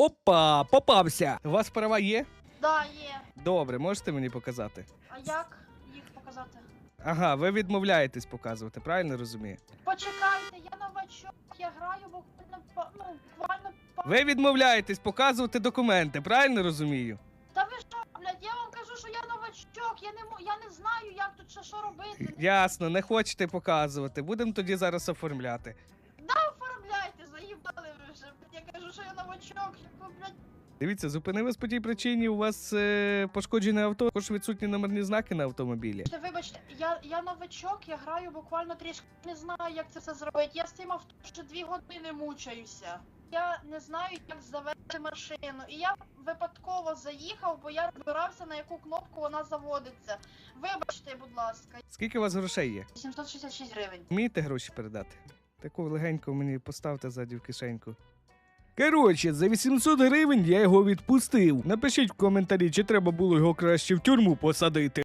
Опа, попався. У вас права є? Да, є. Добре, можете мені показати? А як їх показати? Ага, ви відмовляєтесь показувати, правильно розумію? Почекайте, я новачок, я граю буквально па- ну, буквально па- Ви відмовляєтесь показувати документи, правильно розумію? Та ви що, блядь, я вам кажу, що я новачок, я не мо- я не знаю, як тут ще що робити. Ясно, не хочете показувати. Будемо тоді зараз оформляти. Да, оформляйте, заїбали ви вже. блядь, Я кажу, що я новачок, блядь, Дивіться, зупинились по тій причині. У вас е, пошкоджене авто, також відсутні номерні знаки на автомобілі. Та вибачте, я, я новачок, я граю буквально трішки не знаю, як це все зробити. Я з цим авто вже дві години мучаюся. Я не знаю, як завести машину. І я випадково заїхав, бо я розбирався, на яку кнопку вона заводиться. Вибачте, будь ласка, Скільки у вас грошей є? 766 гривень. Вмієте гроші передати? Таку легенько мені поставте ззаді в кишеньку. Коротше, за 800 гривень я його відпустив. Напишіть в коментарі, чи треба було його краще в тюрму посадити.